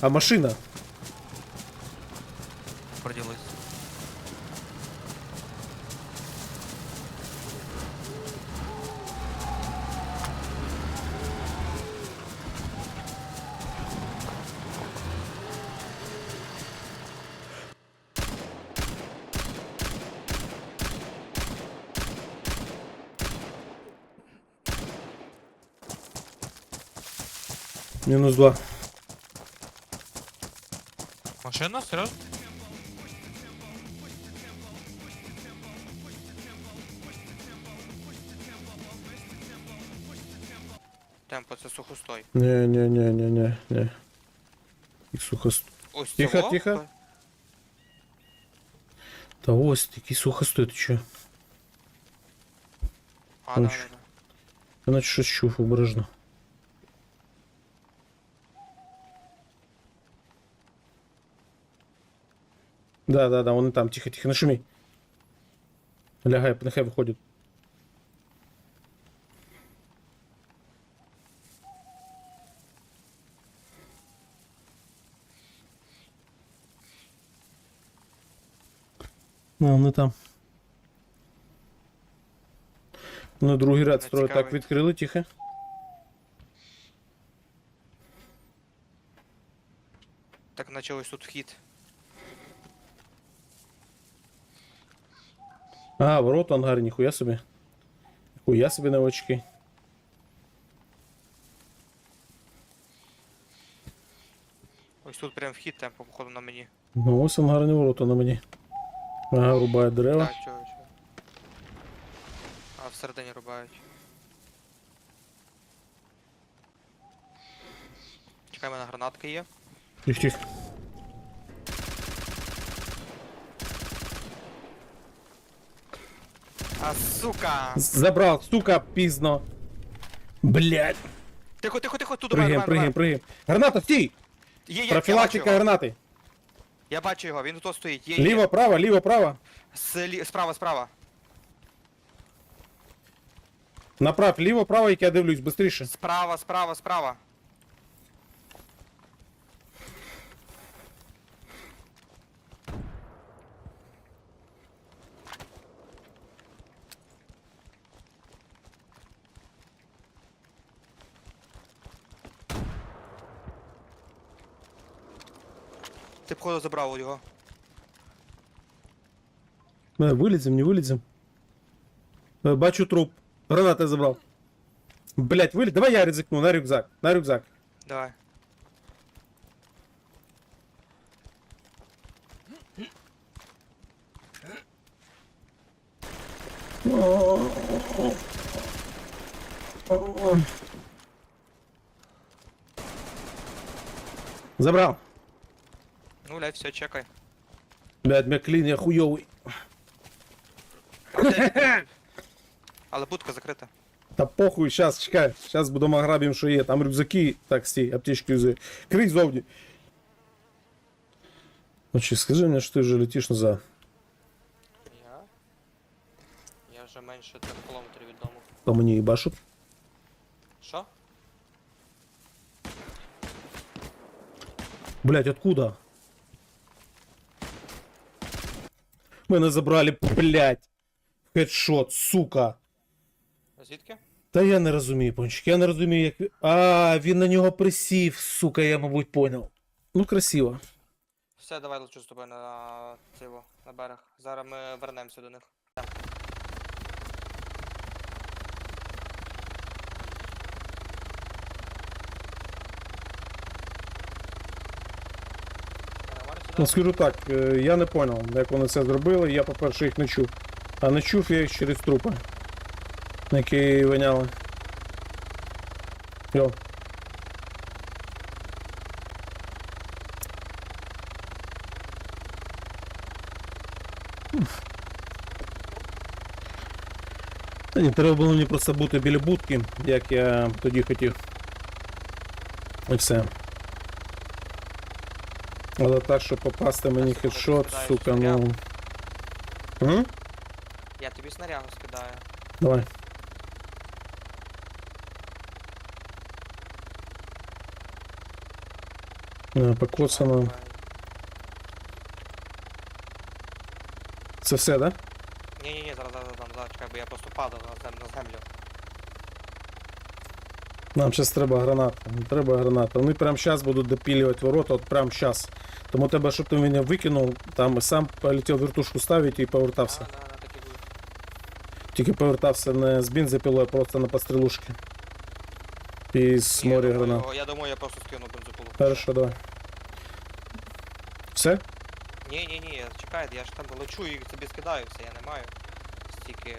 А машина? Проділись. Мінус два. Машина? Серйозно? Темпо, це сухостой. Не, не, не, не, не, не. І сухост... Ось Тихо, цього? тихо. Та ось, який сухостой, ти чо? А, да, да, да. Я наче щось чув обережно. Да, да, да, вони там, тихо, тихо, не шумій. Лягай, нехай виходять. Ну, вони там. Ну, другий ряд Не строїть. Так, цікавить. відкрили, тихо. Так наче ось тут вхід. А, ворот ангарі, ніхуя собі. Ніхуя собі на очки. Ось тут прям вхід, темпо, походу на мені. Ну ось ангарні ворота на мені. Ага, рубає дерева. Так, чого, чого. А, всередині рубають. Чекай, в мене гранатка є. Тих, А, сука! Забрав, сука, пізно. Блять. Тихо, тихо, тихо, тут пригем, мене. пригем. Граната, стій! Є, є, я бачу Профілактика його. гранати. Я бачу його, він тут стоїть. Є, є. Ліво, право, ліво, право. С, лі... Справа, справа. Направ, ліво, право, як я дивлюсь, быстріше. Справа, справа, справа. Ти походу забрав його. Е, Вилізем, не вилізем. Е, Бачу труп. Гранати забрав. Блять, виліз. Давай я ризикну, на рюкзак. На рюкзак. Давай. Забрав. Ну, блядь, все, чекай. Блять, Мяклін, я хуйовий. Але будка закрита. Та похуй, щас, чекай. Щас будемо грабим, що є. Там рюкзаки, так, стій, аптечки юзи. Крий зовні. Ну чи скажи мені, що ти вже летиш назад. Я? Я вже менше 3 кілометрів від дому. По мені їбашуть. Що? Блять, откуда? Мене забрали, блять. Хедшот, сука. Звідки? Та я не розумію, пончик, я не розумію, як. А, він на нього присів, сука, я, мабуть, поняв. Ну, красиво. Все, давай лечу з тобою на цього, на берег. Зараз ми вернемося до них. Ну, скажу так, е, я не понял, як вони це зробили. Я, по-перше, їх не чув. А не чув я їх через трупи. Які виняли. Йо. Та треба було мені просто бути біля будки, як я тоді хотів. І все. Але так, щоб попасти мені хедшот, сука, ну. М? Я тобі снарягу скидаю. Давай. Е, Покоцано. Це все, да? Ні, ні, ні, зараз, зараз, зараз, зараз, чекай, бо я просто падав на землю. На землю. Нам зараз треба граната. Не треба граната. Вони прямо зараз будуть допілювати ворота, от прямо зараз. Тому треба, щоб ти мене викинув, там сам полетів вертушку ставити і повертався. Да, да, да, так і буде. Тільки повертався не з бензопилою, а просто на пострілушки. І з Ні, я моря думаю, гранат. Я думаю, я просто скину бензопилу. Хорошо, давай. Все? Ні, ні, ні, чекайте, я ж там лечу і собі скидаю все, я не маю. Стільки.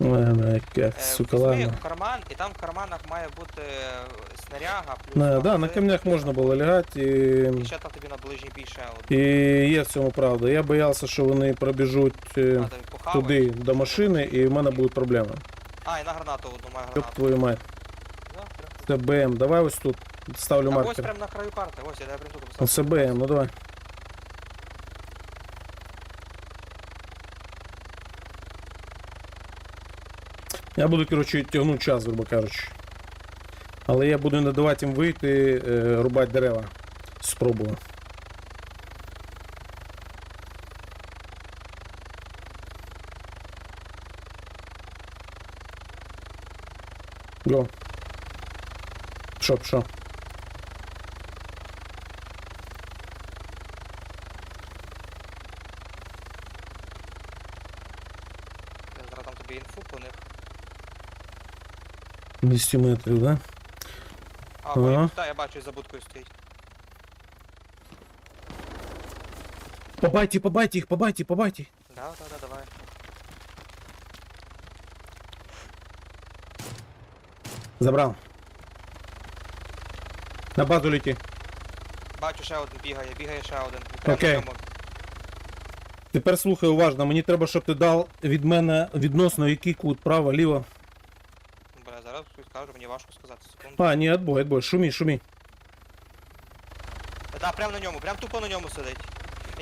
Ладно, як, Е, сука, ладно. в карман, і там в карманах має бути е, снаряга, плюс. На, да, на камнях можна було лягати І і. ще там тобі на ближній бій. І є в цьому правда. Я боявся, що вони пробіжуть е, Надо похавати. туди до машини, і в мене будуть проблеми. А, і на гранату одну маю гранату. твою мать. Це БМ. Давай ось тут. Ставлю ось маркер. прям на краю карти, ось я прям тут Ну, написав. Це БМ, ну давай. Я буду, коротше, тягнути час, грубо кажучи. Але я буду не давати їм вийти, е, рубати дерева. Спробую. Го. Пішов, пішов. Я зараз дам тобі інфу по них. 200 метрів, да? А, Ага. бачу, та, я бачу, за будкою стоїть. Побайте, побайте їх, побайте, побайте. Да, да, да, давай. Забрав. На базу лети. Бачу, ще один бігає, бігає ще один. Прямо Окей. ньому. Тепер слухай уважно. Мені треба, щоб ти дав від мене відносно який кут, право, ліво. Бля, зараз скажу, мені важко сказати. Секунду. А, ні, отбой, отбой. Шумі, шумі. Да, прямо на ньому, прям тупо на ньому сидить.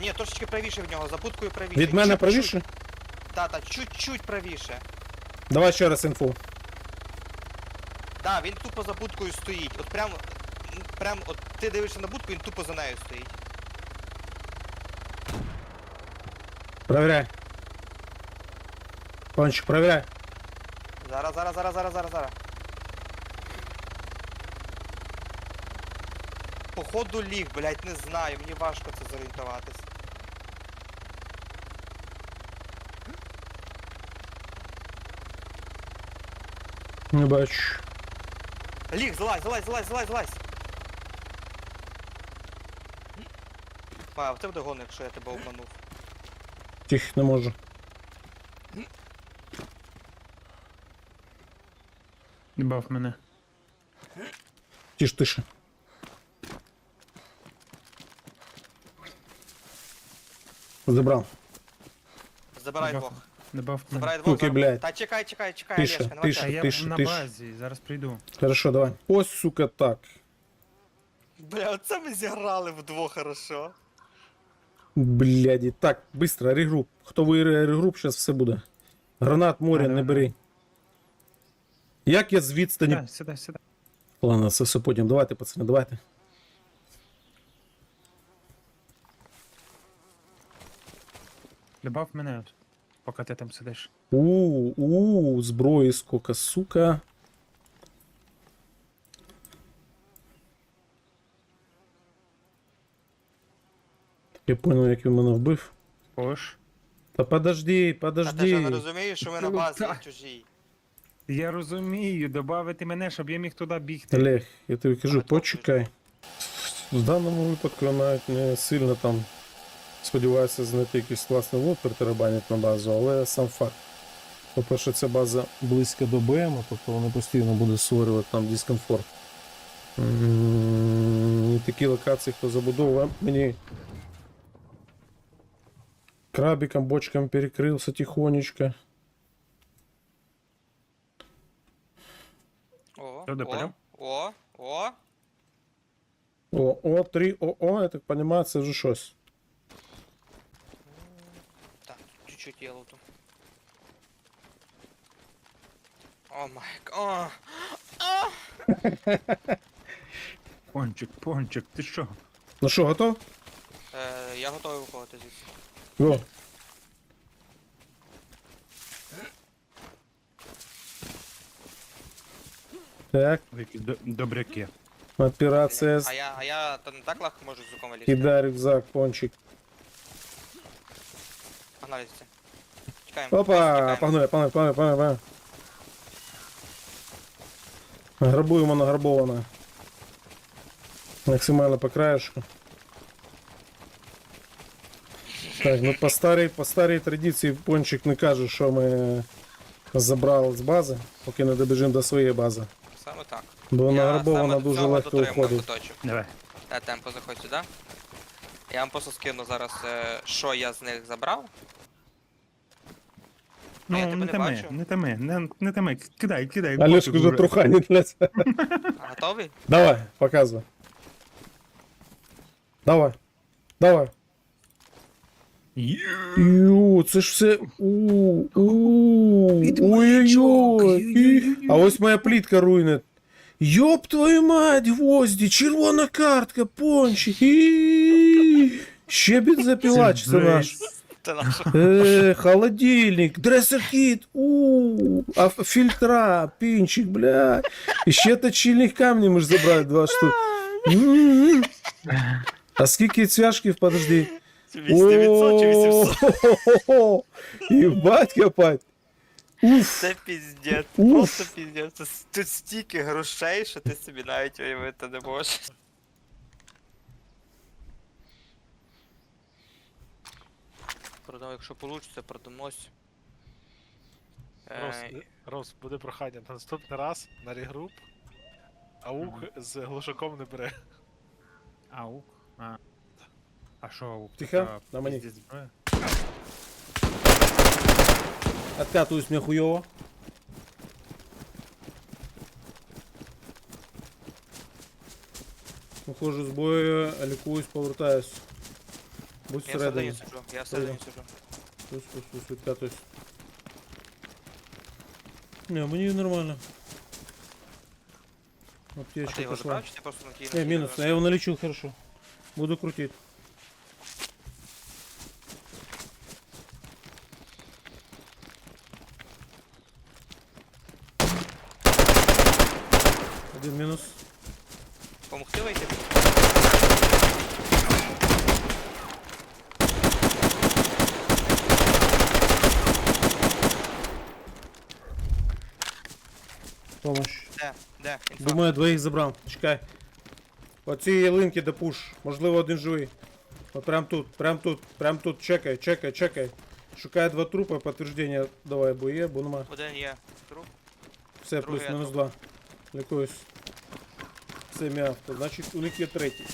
Ні, трошечки правіше від нього, за будкою правіше. Від мене Чуть-чуть. правіше? Та, та, чуть-чуть правіше. Давай ще раз інфу. Да, він тупо за будкою стоїть. От прям, прям, от ти дивишся на будку, він тупо за нею стоїть. Проверяй. Пончик, проверяй. Зараз, зараз, зараз, зараз, зараз, зараз. Походу ліг, блять, не знаю, мені важко це зорієнтуватись. Не бачу. Ліг, залазь, залазь, залазь, залазь, залазь. А, в тебе догон, якщо я тебе обманув. Тих не можу. Бав мене. Тиш, тише. Забрав. Забирай Баф- двох. Не бав мене. Забирай двох. Суки, блядь. Та чекай, чекай, чекай, Тише, Олешка, нема тише. А часу. я тише, на тише. базі, зараз прийду. Хорошо, давай. Ось, сука, так. Бля, оце ми зіграли вдвох хорошо. Бляді. Так, быстро, регруп. Хто виграє регруп, зараз все буде. Гранат моря не бери. Як я з відстані. Сідай, сідай, сідай. Ладно, це все потім. Давайте, пацани, давайте. Любав мене, поки ти там сидиш. У, у, зброї сколько, сука. Я понял, як він мене вбив. Пош. Та подожди, А ти подожди. не розумієш, що ми на Ну, базі так. чужій. Я розумію, додати мене, щоб я міг туди бігти. Олег, я тобі кажу, почекай. В даному випадку я навіть не сильно там сподіваюся знайти якийсь класний лот перетарабанять на базу, але сам факт. По-перше, ця база близька до БМ, тобто вона постійно буде створювати там дискомфорт. І такі локації, хто забудовує, мені крабиком, бочком перекрився тихонечко. О, о, о, о. О, о, 3 ОО, я так розумію, це вже щось. Так, чуть-чуть є. О май О! Пончик, пончик, ти що? Ну що, готов? Е, я готовий виходити звідси. Го. Так, Які до- добряки. операція А я, а я та не так легко можу з руком вилізти. Кидай рюкзак, пончик. Погнали звідси. Чекаємо. Опа, Чекаємо. погнали, погнали, погнали, погнали, погнали. Грабуємо награбовано. Максимально по краєшку. Так, ну по старій, по старій традиції пончик не каже, що ми забрали з бази, поки не добіжимо до своєї бази. Саме так. Бо Я награбовано саме дуже цього легко дотримав куточок. Давай. Та темпо заходь сюди. Я вам просто скину зараз, е, що я з них забрав. Ну, я тебе не не бачу. не тами, не, не тами. Кидай, кидай. Вже уже. труханить, блядь. Готовий? Давай, показывай. Давай. Давай. Ю. Це ж все. У, у, Ой-ой-ой. А ось моя плітка руйнет. Йоп твою мать, гвозді, червона картка, пончик. І- Ще бензопілач це наш Це наше. Э, холодильник, дрессер-кит, у, а ф- фильтра, пинчик, бля. Еще точильных камней мы ж забрали два штук. М. А скільки цвяшків, подожди. 800 чи 800? О, Ебать копать. Уф. Це піздець, Уф. просто піздець. Це с- Тут стільки грошей, що ти собі навіть уявити не можеш. Продамо, якщо вийде, продамось. Рос, Е, Рос, буде прохання на наступний раз на регруп. Аук з глушаком не бере. Аук. А. А що аук? Тихо, Така на мені. пиздець зброя? Откатываюсь мне хуёво. Виходжу з бою, лікуюсь, повертаюсь. Будь Я всередині всередині. сиджу, я всередині сиджу. Пусть, пусть, пусть, відкатуюсь. Не, мені нормально. А Аптечка ти його пошла. забрав, чи ти просто на Не, минус, я его налечил хорошо. Буду крутить. Один минус. Помогти вийти? Помощь. Де? Де? Інфа. Думаю, двоїх забрав. Чекай. Оці ялинки де пуш. Можливо, один живий. От прям тут, прям тут, прям тут. Чекай, чекай, чекай. Шукай два трупи, підтвердження давай, бо є, бо нема. Один є. Труп. Все, Другий плюс мінус два. Лікуюсь. Це мій авто. Значить, у них є третій.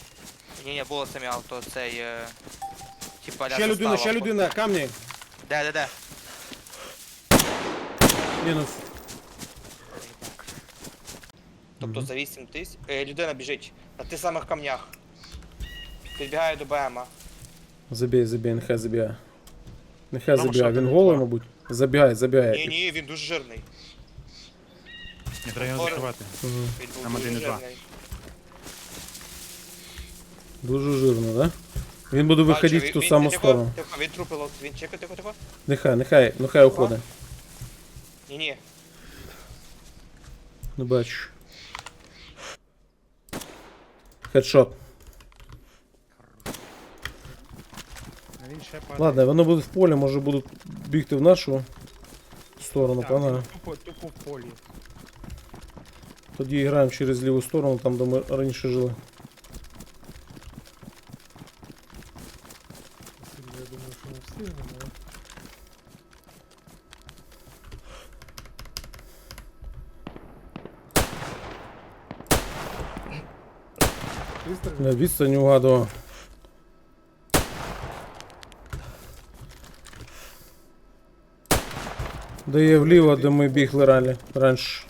Ні, ні, було самі авто, цей. Е... Типа Ще людина, ще людина, камні. Де, де, де? Мінус. Тобто за 8 тисяч. Е, людина біжить на тих самих камнях. Підбігає до БМа. Забій, забій, нехай забігає. Нехай Тому забігає. що Він один голий, два. мабуть. Забігає, забігає. Ні, ні, він дуже жирний. Не треба його Ор- закривати. Мгм. Він був Там дуже один і два. жирний. Дуже жирно, да? Він буде виходити в ту він- саму тихо, сторону. Тихо, він трупило. Він чекай, тихо, тихо. Нехай, нехай, нехай уходить. Ні, ні. Не бачу. Хедшот. Він ще падає. Ладно, воно буде в полі, може будуть бігти в нашу сторону, Так, погнали. Тупо, тупо в полі. Тоді граємо через ліву сторону, там де ми раніше жили. Я думаю, що ми встигнемо, але... На відстані угадував. Дає вліво, де ми бігли ралі раніше.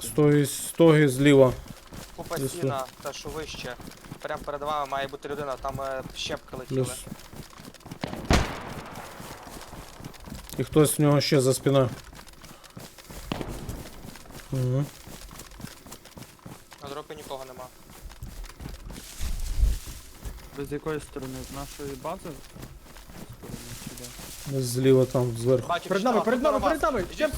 Стоги, стоги зліва. Купа Плюс стіна, та що вище. Прям перед вами має бути людина, там е, щепки летіли. Плюс. І хтось в нього ще за спина. Угу. На дропі нікого нема. Ви з якої сторони? З нашої бази? Сторони чи де? Десь Зліва там зверху. Бачу, Перед нами, перед нами, перед нами! Ідіть.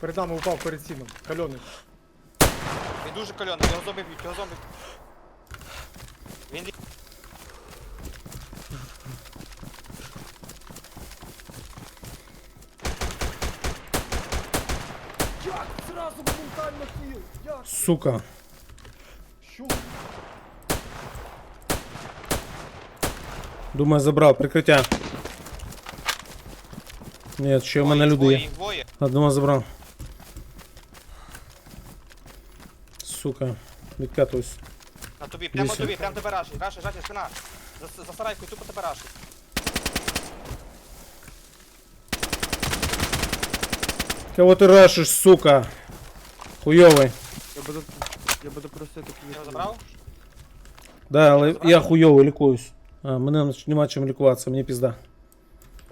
Перед нами упав перед сіном. Кальоний. Він дуже кальоний, його зомби б'ють, його зомби. Сука. Думаю, забрав прикриття. Ні, ще в мене люди є. Одного забрав. Сука. Відкатуюсь. На тобі, прямо Десять. тобі, прямо тебе рашить, рашить, рашить, спина. За, за сарайкою тупо тебе рашить. Кого ти рашиш, сука? Хуйовий. Я буду. Я буду просити Ти його забрав? Да, але я хуйовий лікуюсь. А, мене нема чим лікуватися, мені пізда.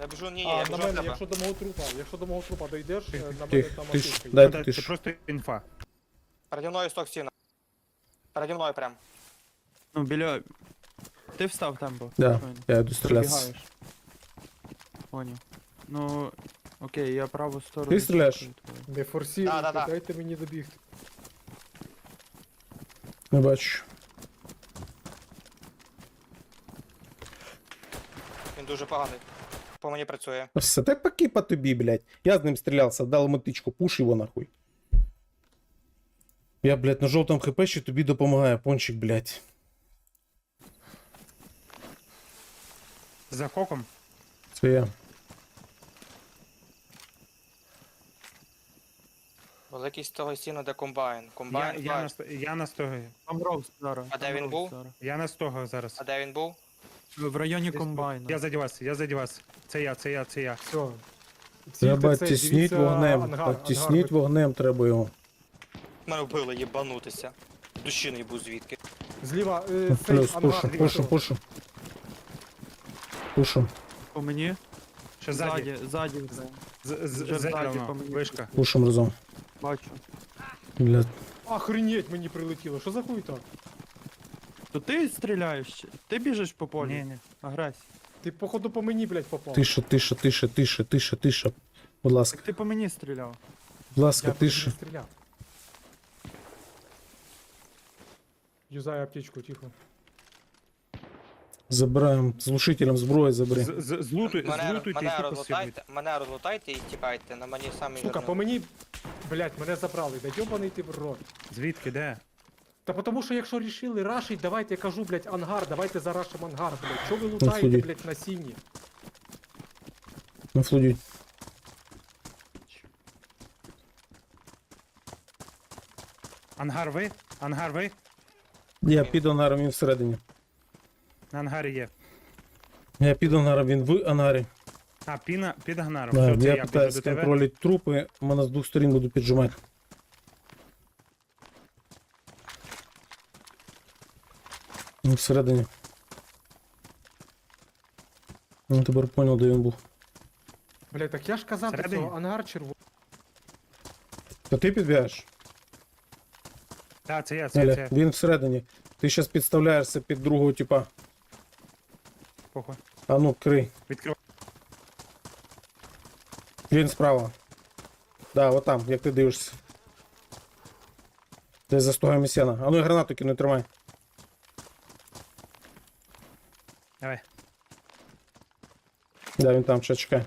Я біжу, ні, ні, А, я на біжу в мене, тебе. якщо до мого трупа, якщо до мого трупа дойдеш, е, на мене Тих, там атушка є. дай Це, тиш. просто інфа. Переді мною сток стіна. Переді мною прям. Ну, біля. Ти встав темпо. Да, щойно. я йду стрілятися. Поняв. Ну, окей, я праву сторону. Ти стріляєш? чекаю твою. Не форсіруйте, Да-да-да. дайте мені добігти. Не бачу. Він дуже поганий. По мені працює. Все, так поки по тобі, блядь. Я з ним стрілявся, дав йому пуш його нахуй. Я, блядь, на жовтому хп ще тобі допомагаю, пончик, блядь. За хоком. Це я. Великий з того стіну, де комбайн. Я, Комбайн, я, на, ст- я на стого. Там Роуз зараз. А де там він був? зараз. Я на стого зараз. А де він був? В районі Десь комбайна. Я заді вас, я заді вас. Це я, це я, це я. Все. Треба тісніть вогнем. Ангар, Тісніть ангар. вогнем треба його. Мене вбили, їбанутися. Душі не їбу звідки. Зліва, е, цей Плюс, ангар. пушу, зліва пушу, пушу. Пушу, По мені? Ще ззаді. Ззаді, ззаді. вже. З, з, Вже ззаді зелено, по мені. вишка. пушим разом. Бачу. Блядь. Охренеть мені прилетіло. Що за хуйта? То ти стріляєш? чи- Ти біжиш по полю? Ні, ні. Агресія. Ти походу по мені, блядь, попав. Тише, тише, тише, тише, тише, тише. Будь ласка, Так ти по мені стріляв. будь ласка, Я по тобі стріляв. Юзай аптечку, тихо. Забираємо з глушителем зброї, забери. З, з, злутуй, Мене, злутуйте і мене тупо розлутайте, сібуйте. мене розлутайте і тікайте, на мені самі Сука, по мені, блядь, мене забрали. Да йобаний ти в рот. Звідки, де? Та потому що якщо рішили рашить, давайте я кажу, блядь, ангар, давайте зарашимо ангар, блядь. Що ви лутаєте, блядь, на сіні? На флуді. Ангар ви? Ангар ви? Я під ангаром, він всередині. На ангарі є. Я під ангаром, він в ангарі. А, піна, під ангаром. Да, Все, це я я до тебе. контролити трупи, мене з двох сторін буду піджимати. Він всередині. Ну, тепер понял, де він був. Блядь, так я ж казав, Всередині? що ангар червоний. То ти підбігаєш? Так, це я, це, Неля, це. він всередині. Ти зараз підставляєшся під другого типа. Похуй. А ну, крий. Відкривай. Він справа. Да, от там, як ти дивишся. Десь за стогами сіна. А ну і гранату кину, тримай. Давай. Да, він там, ще чекай.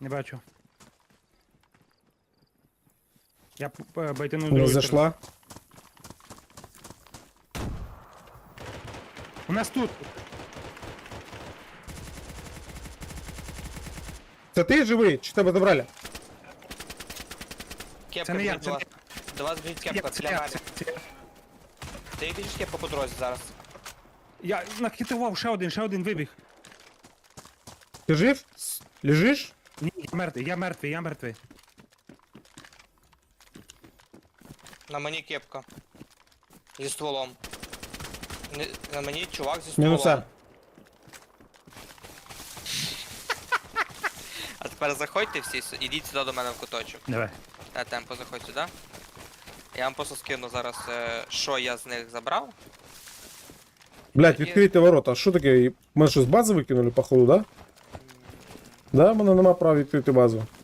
Не бачу. Я п- байтану Не другу зайшла. У нас тут. Це ти живий? Чи тебе забрали? Кепка Це не я, біжить це до не вас. До вас біжить кепка, біля я, мене. Ти біжиш кепка по дорозі зараз. Я нахитував ще один, ще один вибіг. Ти жив? С- Лежиш? Ні, я мертвий, я мертвий, я мертвий. На мені кепка. Зі стволом. Не- На мені чувак зі стволом. Мінуса. Тепер заходьте всі, ідіть сюди до мене в куточок. Давай. Та темпо заходь сюди. Я вам просто скину зараз, е, що я з них забрав. Блять, Є. відкрийте ворота. А що таке? Ми що з бази викинули, походу, да? Да, в мене нема права відкрити базу.